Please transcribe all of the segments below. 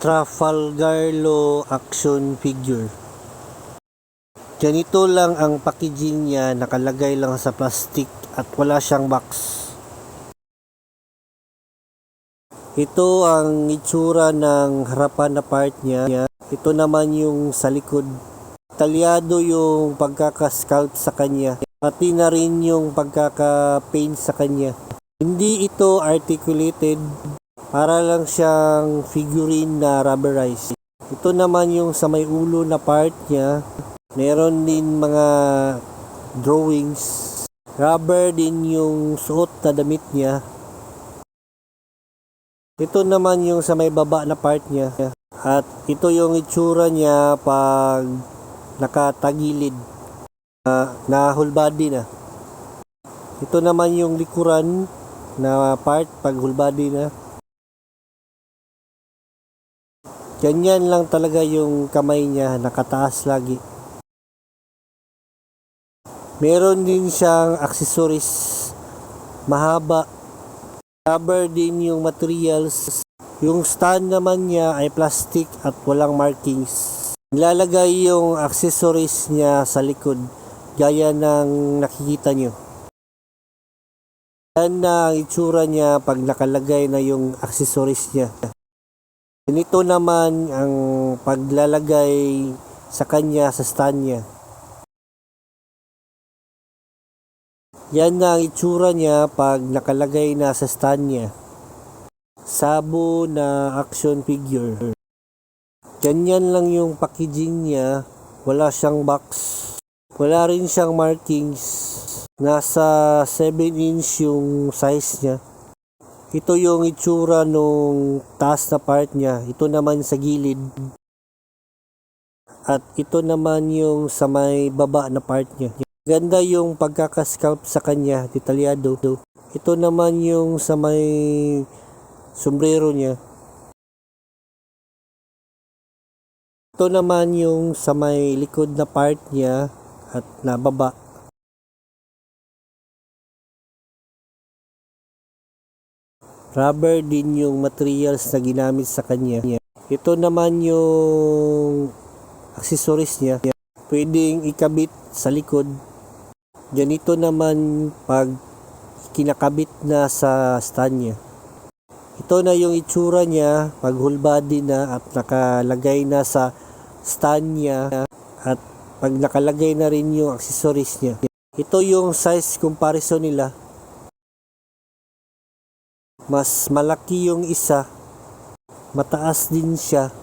Trafalgar Law action figure. Ganito lang ang packaging niya, nakalagay lang sa plastic at wala siyang box. Ito ang itsura ng harapan na part niya. Ito naman yung sa likod. Talyado yung pagkakascout sa kanya. Pati na rin yung pagkaka-paint sa kanya. Hindi ito articulated. Para lang siyang figurine na rubberized. Ito naman yung sa may ulo na part niya. Meron din mga drawings. Rubber din yung suot na damit niya. Ito naman yung sa may baba na part niya. At ito yung itsura niya pag nakatagilid. Uh, na whole body na. Ito naman yung likuran na part pag whole body na. Ganyan lang talaga yung kamay niya, nakataas lagi. Meron din siyang accessories mahaba. Rubber din yung materials. Yung stand naman niya ay plastic at walang markings. Nilalagay yung accessories niya sa likod gaya ng nakikita nyo. Yan na ang itsura niya pag nakalagay na yung accessories niya. Ganito naman ang paglalagay sa kanya sa stand niya. Yan na ang itsura niya pag nakalagay na sa stand niya. Sabo na action figure. Ganyan lang yung packaging niya. Wala siyang box. Wala rin siyang markings. Nasa 7 inch yung size niya. Ito yung itsura nung taas na part niya. Ito naman sa gilid. At ito naman yung sa may baba na part niya. Ganda yung pagkakasculpt sa kanya, detalyado. Ito naman yung sa may sombrero niya. Ito naman yung sa may likod na part niya at nababa. Rubber din yung materials na ginamit sa kanya. Ito naman yung accessories niya. Pwedeng ikabit sa likod. Ganito naman pag kinakabit na sa stand niya. Ito na yung itsura niya pag whole body na at nakalagay na sa stand niya at pag nakalagay na rin yung accessories niya. Ito yung size comparison nila. Mas malaki yung isa. Mataas din siya.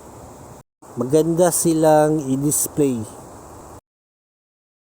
Maganda silang i-display.